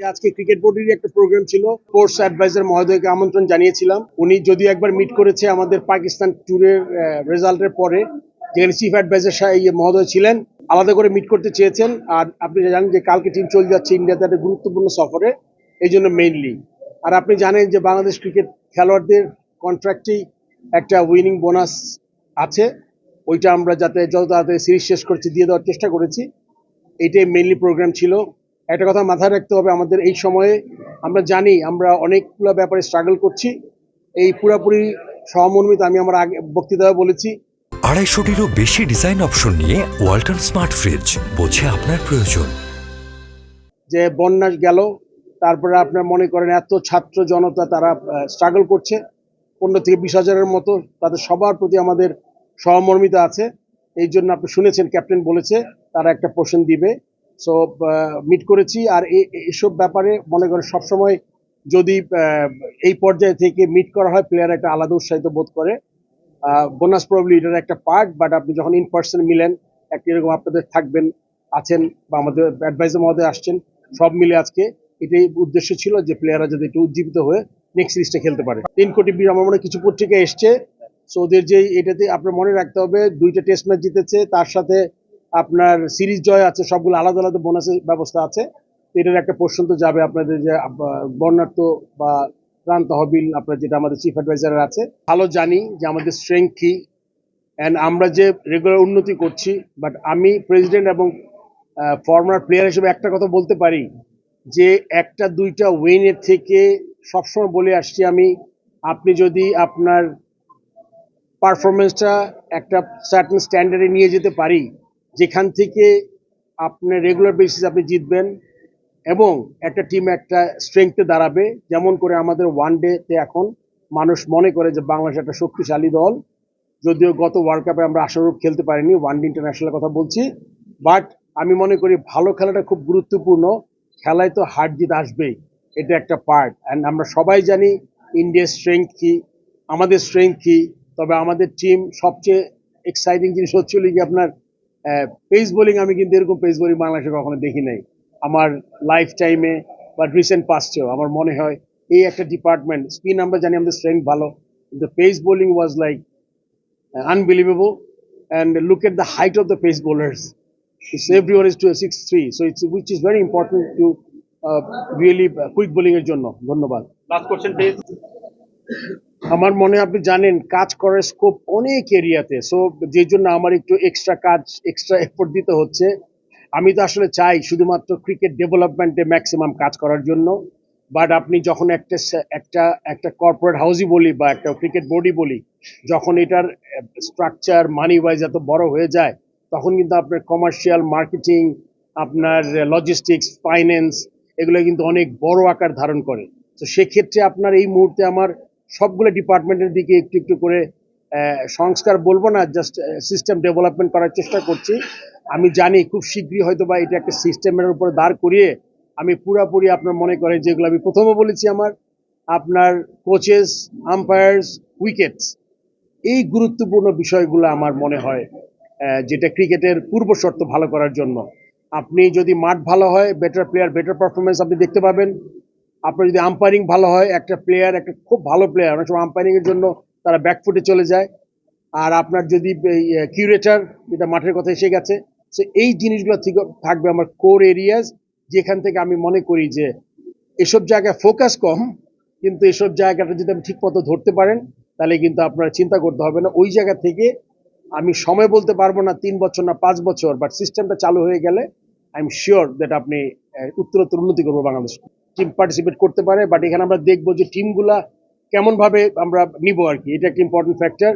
আজকে ক্রিকেট বোর্ডেরই একটা প্রোগ্রাম ছিল স্পোর্টস অ্যাডভাইজার মহোদয়কে আমন্ত্রণ জানিয়েছিলাম। উনি যদি একবার মিট করেছে আমাদের পাকিস্তান ট্যুরের রেজাল্টের পরে, যেখানে চিফ অ্যাডভাইজার মহোদয় ছিলেন, আলাদা করে মিট করতে চেয়েছেন। আর আপনি জানেন যে কালকে টিম চলে যাচ্ছে ইন্ডিয়াতে একটা গুরুত্বপূর্ণ সফরে, এই জন্য মেইনলি আর আপনি জানেন যে বাংলাদেশ ক্রিকেট খেলোয়াড়দের কন্ট্রাক্টেই একটা উইনিং বোনাস আছে। ওইটা আমরা যাতে যত তাড়াতাড়ি সিরিজ শেষ করছি, দিয়ে দেওয়ার চেষ্টা করেছি। এইটাই মেইনলি প্রোগ্রাম ছিল। একটা কথা মাথায় রাখতে হবে আমাদের এই সময়ে আমরা জানি আমরা অনেকগুলো ব্যাপারে স্ট্রাগল করছি। এই পুরোপুরি সহমর্মিত আমি আমার আগে বক্তৃতায় বলেছি। আড়াইশোটিরও বেশি ডিজাইন অপশন নিয়ে ওয়ালটন স্মার্ট ফ্রিজ বোঝে আপনার প্রয়োজন। যে বন্যা গেল তারপরে আপনার মনে করেন এত ছাত্র জনতা তারা স্ট্রাগল করছে। পনেরো থেকে বিশ হাজারের মতো তাদের সবার প্রতি আমাদের সহমর্মিতা আছে। এই জন্য আপনি শুনেছেন ক্যাপ্টেন বলেছে তারা একটা পোষণ দিবে। সো মিট করেছি আর এসব ব্যাপারে মনে করেন সবসময় যদি এই পর্যায়ে থেকে মিট করা হয় প্লেয়ার একটা আলাদা উৎসাহিত বোধ করে। বোনাস প্রবলি এটার একটা পার্ট বাট আপনি যখন ইন পার্সন মিলেন একটা এরকম আপনাদের থাকবেন, আছেন বা আমাদের অ্যাডভাইজার মহোদয় আসছেন, সব মিলে আজকে এটাই উদ্দেশ্য ছিল যে প্লেয়াররা যাতে একটু উজ্জীবিত হয়ে নেক্সট সিরিজটা খেলতে পারে। তিন কোটি বীর আমার মনে কিছু পত্রিকা এসছে। সো ওদের যে এটাতে আপনার মনে রাখতে হবে, দুইটা টেস্ট ম্যাচ জিতেছে, তার সাথে আপনার সিরিজ জয় আছে, সবগুলো আলাদা আলাদা বোনাসের ব্যবস্থা আছে। এটার একটা পোর্শন তো যাবে আপনাদের যে বর্ণাঢ্য বা ত্রাণ তহবিল আপনার যেটা আমাদের চিফ অ্যাডভাইজার আছে। ভালো জানি যে আমাদের স্ট্রেংথ কি। অ্যান্ড আমরা যে রেগুলার উন্নতি করছি বাট আমি প্রেসিডেন্ট এবং ফর্মার প্লেয়ার হিসেবে একটা কথা বলতে পারি, যে একটা দুইটা উইনের থেকে সবসময় বলে আসছি আমি, আপনি যদি আপনার পারফরমেন্সটা একটা সার্টেন স্ট্যান্ডার্ডে নিয়ে যেতে পারি যেখান থেকে আপনি রেগুলার বেসিস আপনি জিতবেন এবং একটা টিম একটা স্ট্রেংথে দাঁড়াবে। যেমন করে আমাদের ওয়ান ডেতে এখন মানুষ মনে করে যে বাংলাদেশ একটা শক্তিশালী দল। যদিও গত ওয়ার্ল্ড কাপে আমরা আশারূপ খেলতে পারিনি ওয়ান ডে ইন্টারন্যাশনাল কথা বলছি। বাট আমি মনে করি ভালো খেলাটা খুব গুরুত্বপূর্ণ। খেলায় তো হার জিত আসবেই, এটা একটা পার্ট অ্যান্ড আমরা সবাই জানি ইন্ডিয়ার স্ট্রেংথ কি, আমাদের স্ট্রেংথ কি। তবে আমাদের টিম সবচেয়ে এক্সাইটিং জিনিস হচ্ছে হলো কি আপনার পেস বোলিং আমি কিন্তু এরকম পেস বোলিং বাংলাদেশে কখনো দেখি নাই। আমার লাইফ টাইমে বা রিসেন্ট পাস্টেও আমার মনে হয় এই একটা ডিপার্টমেন্ট স্পিন আমরা জানি আমাদের স্ট্রেংথ ভালো, কিন্তু pace bowling was like unbelievable and look at the height of the pace bowlers it's every one is two six three so it's which is very important to really quick বোলিংয়ের জন্য। ধন্যবাদ। Last question আমার মনে আপনি জানেন, কাজ করার scope অনেক এরিয়াতে। সো যে জন্য আমার একটু এক্সট্রা কাজ এক্সট্রা এফোর্ট দিতে হচ্ছে। আমি তো আসলে চাই শুধুমাত্র ক্রিকেট ডেভেলপমেন্টে ম্যাক্সিমাম কাজ করার জন্য। বাট আপনি যখন একটা একটা একটা কর্পোরেট হাউসই বলি বা একটা ক্রিকেট বোর্ডই বলি, যখন এটার স্ট্রাকচার মানি ওয়াইজ এত বড় হয়ে যায়, তখন কিন্তু আপনার কমার্শিয়াল মার্কেটিং আপনার লজিস্টিক্স ফাইন্যান্স এগুলো কিন্তু অনেক বড় আকার ধারণ করে। তো সেক্ষেত্রে আপনার এই মুহূর্তে আমার সবগুলো ডিপার্টমেন্টের দিকে একটু একটু করে সংস্কার বলব না জাস্ট সিস্টেম ডেভেলপমেন্ট করার চেষ্টা করছি। আমি জানি খুব শীঘ্রই হয়তো বা এটা একটা সিস্টেমের উপরে দাঁড় করিয়ে আমি পুরাপুরি আপনার মনে করেন যেগুলো আমি প্রথমে বলেছি আমার, আপনার কোচেস আম্পায়ার্স উইকেটস এই গুরুত্বপূর্ণ বিষয়গুলো আমার মনে হয় যেটা ক্রিকেটের পূর্ব শর্ত ভালো করার জন্য। আপনি যদি মাঠ ভালো হয় বেটার প্লেয়ার বেটার পারফরমেন্স আপনি দেখতে পাবেন। আপনার যদি আম্পায়ারিং ভালো হয়, একটা প্লেয়ার একটা খুব ভালো প্লেয়ার অনেক সময় আম্পায়ারিং এর জন্য তারা ব্যাকফুটে চলে যায়। আর আপনার যদি কিউরেটার যেটা মাঠের কথা এসে গেছে, সো এই জিনিসগুলো থেকে থাকবে আমার কোর এরিয়াজ যেখান থেকে আমি মনে করি যে এসব জায়গায় ফোকাস কম, কিন্তু এসব জায়গাটা যদি আপনি ঠিক মতো ধরতে পারেন, তাহলে কিন্তু আপনার চিন্তা করতে হবে না। ওই জায়গা থেকে আমি সময় বলতে পারব না, তিন বছর না পাঁচ বছর বাট সিস্টেমটা চালু হয়ে গেলে আই এম শিওর দ্যাট আপনি উত্তরোত্তর উন্নতি করব বাংলাদেশ টিম পার্টিসিপেট করতে পারে বাট এখানে আমরা দেখব যে টিমগুলা কেমন ভাবে আমরা নিব আর কি। এটা একটা ইম্পর্টেন্ট ফ্যাক্টর